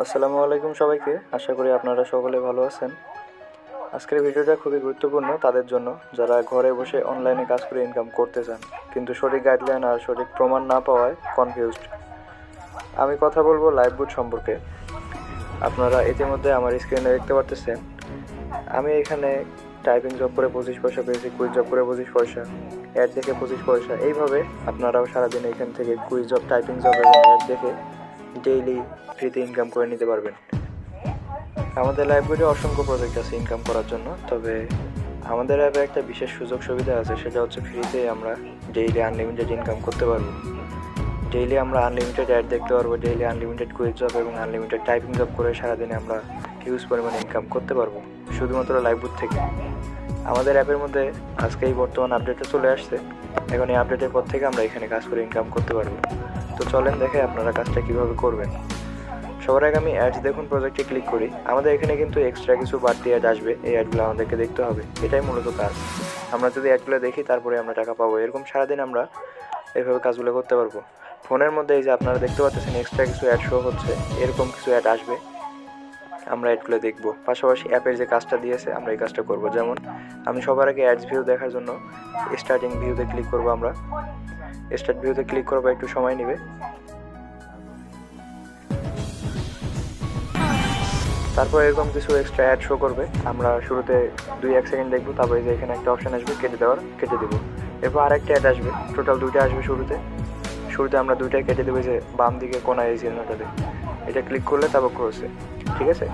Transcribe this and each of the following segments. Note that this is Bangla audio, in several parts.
আসসালামু আলাইকুম সবাইকে। আশা করি আপনারা সকলে ভালো আছেন। আজকের ভিডিওটা খুবই গুরুত্বপূর্ণ তাদের জন্য। যারা ঘরে বসে অনলাইনে কাজ করে ইনকাম করতে চান, কিন্তু সঠিক গাইডলাইন আর সঠিক প্রমাণ না পাওয়ায় কনফিউজড আমি কথা বলব লাইভ বুট সম্পর্কে। আপনারা ইতিমধ্যে আমার স্ক্রিনে দেখতে পারতেছেন। আমি এখানে টাইপিং জব করে পঁচিশ পয়সা পেয়েছি কুইজ জব করে পঁচিশ পয়সা অ্যাড দেখে পঁচিশ পয়সা। এইভাবে আপনারাও সারাদিন এখান থেকে কুইজ জব টাইপিং জব এবং অ্যাড দেখে ডেইলি ফ্রিতে ইনকাম করে নিতে পারবেন। আমাদের লাইব্রেরি অসংখ্য প্রজেক্ট আছে ইনকাম করার জন্য, তবে আমাদের অ্যাপে একটা বিশেষ সুযোগ সুবিধা আছে, সেটা হচ্ছে ফ্রিতে আমরা ডেইলি আনলিমিটেড ইনকাম করতে পারব। ডেইলি আমরা আনলিমিটেড অ্যাড দেখতে পারব ডেইলি আনলিমিটেড কুইজ জব এবং আনলিমিটেড টাইপিং জব করে সারাদিনে আমরা হিউজ পরিমাণে ইনকাম করতে পারব, শুধুমাত্র লাইভবুথ থেকে। আমাদের অ্যাপের মধ্যে আজকে এই বর্তমান আপডেটটা চলে আসছে। এখন এই আপডেটের পর থেকে আমরা এখানে কাজ করে ইনকাম করতে পারব। তো চলেন দেখে আপনারা কাজটা কীভাবে করবেন। সবার আগে আমি অ্যাডস দেখুন প্রজেক্টে ক্লিক করি। আমাদের এখানে কিন্তু এক্সট্রা কিছু বাড়তি অ্যাড আসবে। এই অ্যাডগুলো আমাদেরকে দেখতে হবে। এটাই মূলত কাজ। আমরা যদি অ্যাডগুলো দেখি, তারপরে আমরা টাকা পাবো। এরকম সারাদিন আমরা এইভাবে কাজগুলো করতে পারব। ফোনের মধ্যে এই যে আপনারা দেখতে পাচ্ছেন এক্সট্রা কিছু অ্যাড শো হচ্ছে। এরকম কিছু অ্যাড আসবে। আমরা অ্যাডগুলো দেখব। পাশাপাশি অ্যাপের যে কাজটা দিয়েছে, আমরা এই কাজটা করব। যেমন, আমি সবার আগে অ্যাডস ভিউ দেখার জন্য স্টার্টিং ভিউতে ক্লিক করব আমরা। স্টার্ট ভিউতে ক্লিক করব একটু সময় নেবে। তারপর এরকম কিছু এক্সট্রা অ্যাড শো করবে। আমরা শুরুতে দুই, এক সেকেন্ড দেখব, তারপরে যে এখানে একটা অপশন আসবে, কেটে দেওয়ার, কেটে দেবো। এরপর আরেকটা অ্যাড আসবে টোটাল দুইটা আসবে শুরুতে। শুরুতে আমরা দুইটাই কেটে দেবো যে বাম দিকে কোনায় এই চিহ্নটাতে। এটা ক্লিক করলে তারপর ক্রোসে ঠিক আছে?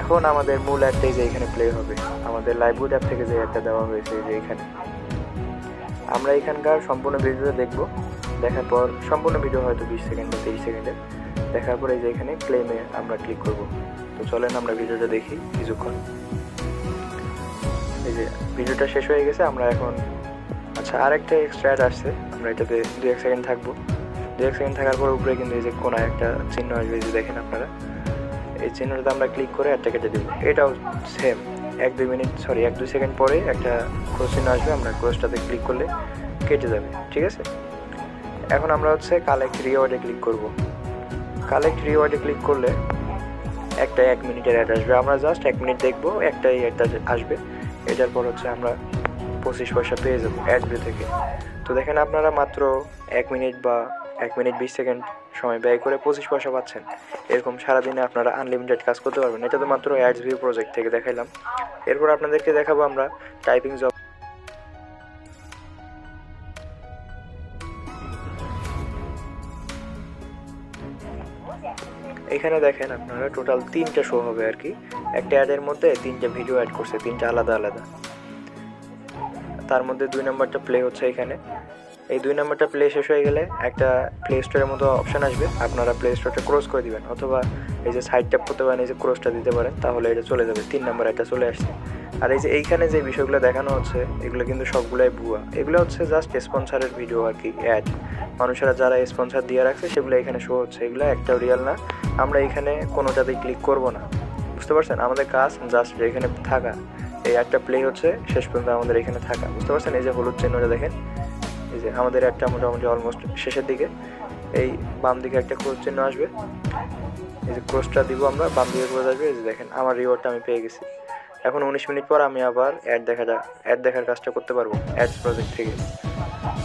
এখন আমাদের মূল অ্যাডটাই যে এখানে প্লে হবে। আমাদের লাইভউড অ্যাপ থেকে যে অ্যাডটা দেওয়া হয়েছে যে এখানে। আমরা এখানকার সম্পূর্ণ ভিডিওটা দেখব। দেখার পর সম্পূর্ণ ভিডিও হয়তো বিশ সেকেন্ড বা তেইশ সেকেন্ডের দেখার পরে যে এখানে ক্লেমে আমরা ক্লিক করব। তো চলেন আমরা ভিডিওটা দেখি কিছুক্ষণ। এই যে ভিডিওটা শেষ হয়ে গেছে, আমরা এখন আচ্ছা আরেকটা এক্সট্রা অ্যাড আসছে। আমরা এটাতে দু এক সেকেন্ড থাকব। দু এক সেকেন্ড থাকার পর উপরে কিন্তু এই যে কোনায় একটা চিহ্ন আসবে যে দেখেন আপনারা। এই চিহ্নটাতে আমরা ক্লিক করে অ্যাডটা কেটে দেবো। এটাও সেম এক দুই মিনিট সরি এক দুই সেকেন্ড পরে একটা ক্রোস চিহ্ন আসবে, আমরা ক্রোসটাতে ক্লিক করলে কেটে যাবে, ঠিক আছে? এখন আমরা হচ্ছে কালেক্ট রিওয়ার্ডে ক্লিক করব। কালেক্ট রিওয়ার্ডে ক্লিক করলে একটা এক মিনিটের অ্যাড আসবে। আমরা জাস্ট এক মিনিট দেখব, একটাই অ্যাডটা আসবে। এটার পর হচ্ছে আমরা পঁচিশ পয়সা পেয়ে যাব অ্যাড ভিউ থেকে। তো দেখেন আপনারা মাত্র এক মিনিট বা এক মিনিট বিশ সেকেন্ড সময় ব্যয় করে পঁচিশ পয়সা পাচ্ছেন। এরকম সারাদিনে আপনারা আনলিমিটেড কাজ করতে পারবেন। এটা তো মাত্র অ্যাডস ভিউ প্রজেক্ট থেকে দেখাইলাম। এরপর আপনাদেরকে দেখাবো আমরা টাইপিং জব এখানে দেখেন আপনারা টোটাল তিনটা শো হবে আর কি। একটা অ্যাডের মধ্যে তিনটা ভিডিও অ্যাড করছে, তিনটা আলাদা আলাদা। তার মধ্যে দুই নম্বরটা প্লে হচ্ছে এখানে। এই দুই নম্বরটা প্লে শেষ হয়ে গেলে একটা প্লে স্টোরের মতো অপশন আসবে। আপনারা প্লে স্টোরটা ক্রস করে দিবেন অথবা এই যে সাইড ট্যাপ করতে পারেন, এই যে ক্রসটা দিতে পারেন, তাহলে এটা চলে যাবে। তিন নম্বর একটা চলে আসছে। আর এই যে এইখানে যে বিষয়গুলো দেখানো হচ্ছে, এগুলো কিন্তু সবগুলাই ভুয়া। এগুলো হচ্ছে জাস্ট স্পন্সারের ভিডিও আর কি অ্যাড মানুষেরা যারা স্পন্সার দিয়ে রাখছে, সেগুলো এখানে শো হচ্ছে। এগুলো একটাও রিয়াল না। আমরা এখানে কোনোটাতেই ক্লিক করব না। বুঝতে পারছেন? আমাদের কাজ জাস্ট এখানে থাকা। এই একটা প্লে হচ্ছে, শেষ পর্যন্ত আমাদের এখানে থাকা। বুঝতে পারছেন? এই যে হলুদ চিহ্নটা দেখেন। যে আমাদের একটা মোটামুটি অলমোস্ট শেষের দিকে এই বাম দিকে একটা ক্রোস চিহ্ন আসবে। এই যে ক্রোসটা দিব আমরা, বাম দিকে ক্রোস আসবে। এই যে দেখেন, আমার রিওয়ার্ডটা আমি পেয়ে গেছি। এখন উনিশ মিনিট পর আমি আবার অ্যাড দেখাটা অ্যাড দেখার কাজটা করতে পারব অ্যাডস প্রজেক্ট থেকে।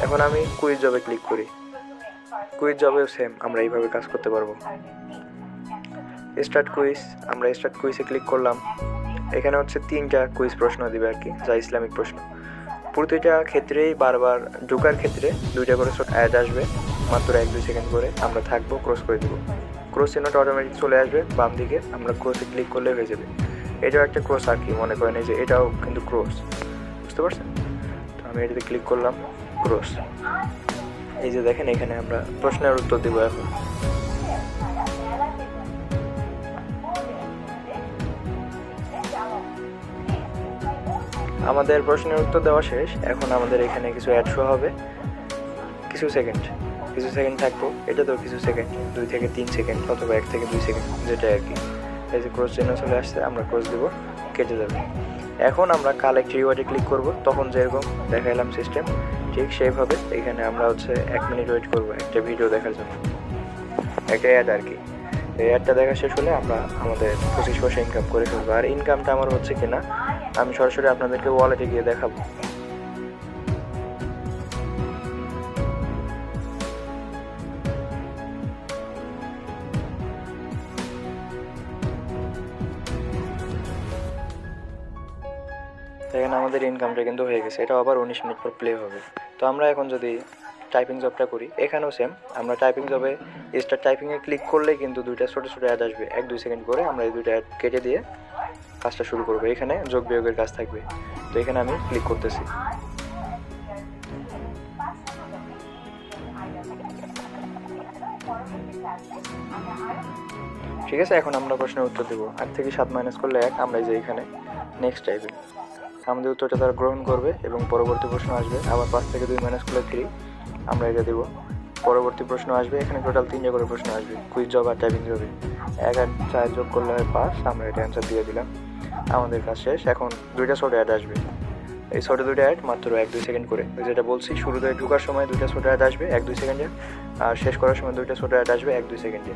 এখন আমি কুইজ জবে ক্লিক করি। কুইজ জবেও সেম আমরা এইভাবে কাজ করতে পারব। স্টার্ট কুইজ আমরা স্টার্ট কুইজে ক্লিক করলাম। এখানে হচ্ছে তিনটা কুইজ প্রশ্ন দিবে আর কি, যা ইসলামিক প্রশ্ন। প্রতিটা ক্ষেত্রেই বারবার ঢোকার ক্ষেত্রে দুইটা করে অ্যাড আসবে। মাত্র এক দুই সেকেন্ড করে আমরা থাকব ক্রস করে দেবো। ক্রস চিহ্নটা অটোমেটিক চলে আসবে, বাম দিকে আমরা ক্রসে ক্লিক করলে হয়ে যাবে। এটাও একটা ক্রস আর কি, মনে করেন এই যে এটাও কিন্তু ক্রস বুঝতে পারছেন? তো আমি এটাতে ক্লিক করলাম ক্রস এই যে দেখেন এখানে আমরা প্রশ্নের উত্তর দেবো এখন। আমাদের প্রশ্নের উত্তর দেওয়া শেষ। এখন আমাদের এখানে কিছু অ্যাড শো হবে। কিছু সেকেন্ড কিছু সেকেন্ড থাকব। এটা তো কিছু সেকেন্ড দুই থেকে তিন সেকেন্ড অথবা এক থেকে দুই সেকেন্ড যেটা আর কি। এই যে ক্রস চিহ্ন চলে আসছে, আমরা ক্রস দেবো। কেটে যাবে। এখন আমরা কালেক্ট রিওয়ার্ডে ক্লিক করব। তখন যেরকম দেখাইলাম সিস্টেম ঠিক সেইভাবে এখানে আমরা হচ্ছে এক মিনিট ওয়েট করব একটা ভিডিও দেখার জন্য। একটা অ্যাড আর কি। এই অ্যাডটা দেখা শেষ হলে আমরা আমাদের পঁচিশ পয়সা ইনকাম করে ফেলব। আর ইনকামটা আমার হচ্ছে কিনা আমি সরাসরি আপনাদেরকে ওয়ালেটে গিয়ে দেখাবো। দেখেন আমাদের ইনকামটা কিন্তু হয়ে গেছে। এটা আবার উনিশ মিনিট পর প্লে হবে। তো আমরা এখন যদি টাইপিং জবটা করি, এখানেও সেম আমরা টাইপিং জবে স্টার টাইপিংয়ে ক্লিক করলেই কিন্তু দুইটা ছোটো ছোটো অ্যাড আসবে। এক, দুই সেকেন্ড করে আমরা এই দুইটা অ্যাড কেটে দিয়ে কাজটা শুরু করব। এখানে যোগ বিয়োগের কাজ থাকবে। তো এখানে আমি ক্লিক করতেছি। ঠিক আছে, এখন আমরা প্রশ্নের উত্তর দেবো। আট থেকে সাত মাইনাস করলে এক, আমরা যে এখানে নেক্সট টাইপিং আমাদের উত্তরটা তারা গ্রহণ করবে এবং পরবর্তী প্রশ্ন আসবে। আবার পাঁচ থেকে দুই মাইনাস করলে থ্রি আমরা এটা দেবো। পরবর্তী প্রশ্ন আসবে, এখানে টোটাল তিনটে করে প্রশ্ন আসবে। কুইজ জব আর টাইপিং জবে এক আর চার যোগ করলে হয় পাঁচ, আমরা এটা অ্যান্সার দিয়ে দিলাম। আমাদের কাজ শেষ। এখন দুইটা ছোটো অ্যাড আসবে। এই ছোটো দুইটা অ্যাড মাত্র এক, দুই সেকেন্ড করে। যেটা বলছি, শুরুতে ঢুকার সময় দুইটা ছোটো অ্যাড আসবে, এক, দুই সেকেন্ডে আর শেষ করার সময় দুইটা ছোটো অ্যাড আসবে, এক, দুই সেকেন্ডে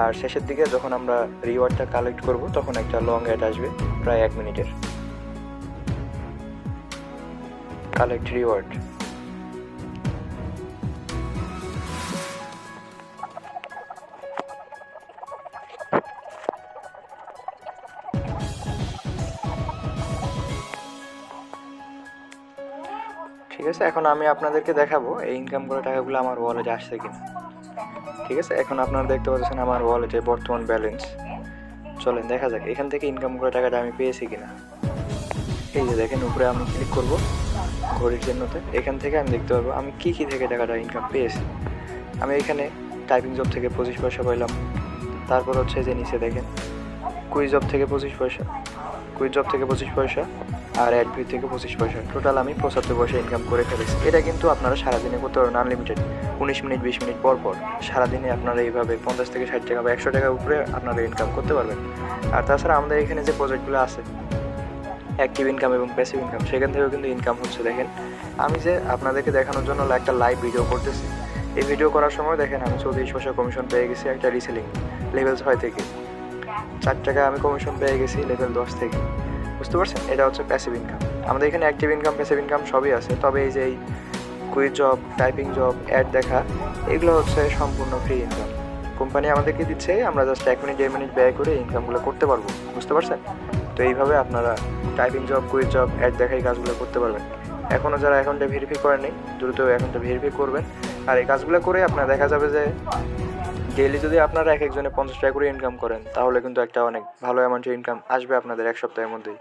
আর শেষের দিকে যখন আমরা রিওয়ার্ডটা কালেক্ট করব, তখন একটা লং অ্যাড আসবে, প্রায় এক মিনিটের। কালেক্ট রিওয়ার্ড ঠিক আছে, এখন আমি আপনাদেরকে দেখাবো এই ইনকাম করা টাকাগুলো আমার ওয়ালেটে আসছে কিনা। ঠিক আছে, এখন আপনারা দেখতে পাচ্ছেন আমার ওয়ালেটে বর্তমান ব্যালেন্স চলেন, দেখা যাক এখান থেকে ইনকাম করা টাকাটা আমি পেয়েছি কিনা। এই যে দেখেন, উপরে আমি ক্লিক করব ঘড়ির চিহ্নতে। এখান থেকে আমি দেখতে পারব আমি কি কি থেকে টাকাটা ইনকাম পেয়েছি। আমি এখানে টাইপিং জব থেকে পঁচিশ পয়সা পাইলাম। তারপর হচ্ছে যে নিচে দেখেন কুইজ জব থেকে পঁচিশ পয়সা। কুইজ জব থেকে পঁচিশ পয়সা আর অ্যাডভি থেকে পঁচিশ পয়সা। টোটাল আমি পঁচাত্তর পয়সা ইনকাম করে ফেলেছি। এটা কিন্তু আপনারা সারাদিনে করতে পারবেন আনলিমিটেড উনিশ মিনিট, বিশ মিনিট পর পর সারাদিনে আপনারা এইভাবে পঞ্চাশ থেকে ষাট টাকা বা একশো টাকার উপরে আপনারা ইনকাম করতে পারবেন। আর তাছাড়া আমাদের এখানে যে প্রজেক্টগুলো আছে অ্যাক্টিভ ইনকাম এবং প্যাসিভ ইনকাম সেখান থেকেও কিন্তু ইনকাম হচ্ছে, দেখেন। আমি যে আপনাদেরকে দেখানোর জন্য একটা লাইভ ভিডিও করতেছি। এই ভিডিও করার সময় দেখেন, আমি চৌত্রিশ পয়সা কমিশন পেয়ে গেছি একটা রিসেলিং লেভেল ছয় থেকে। চার টাকা আমি কমিশন পেয়ে গেছি লেভেল দশ থেকে। বুঝতে পারছেন? এটা হচ্ছে প্যাসিভ ইনকাম আমাদের এখানে অ্যাক্টিভ ইনকাম প্যাসিভ ইনকাম সবই আছে, তবে এই যে এই quiz job typing job ad দেখা, এগুলো হচ্ছে সম্পূর্ণ ফ্রি ইনকাম কোম্পানি আমাদেরকে দিচ্ছে, আমরা জাস্ট এক মিনিট দেড় মিনিট ব্যয় করে ইনকামগুলো করতে পারব। বুঝতে পারছেন? তো এইভাবে আপনারা typing job quiz job ad দেখা, এই কাজগুলো করতে পারবেন। এখনও যারা অ্যাকাউন্টে ভেরিফাই করেনি দ্রুত অ্যাকাউন্টে ভেরিফাই করবেন। আর এই কাজগুলো করে আপনার দেখা যাবে যে ডেইলি যদি আপনারা এক একজনে পঞ্চাশ টাকা করে ইনকাম করেন, তাহলে কিন্তু একটা অনেক ভালো অ্যামাউন্টের ইনকাম আসবে আপনাদের এক সপ্তাহের মধ্যেই।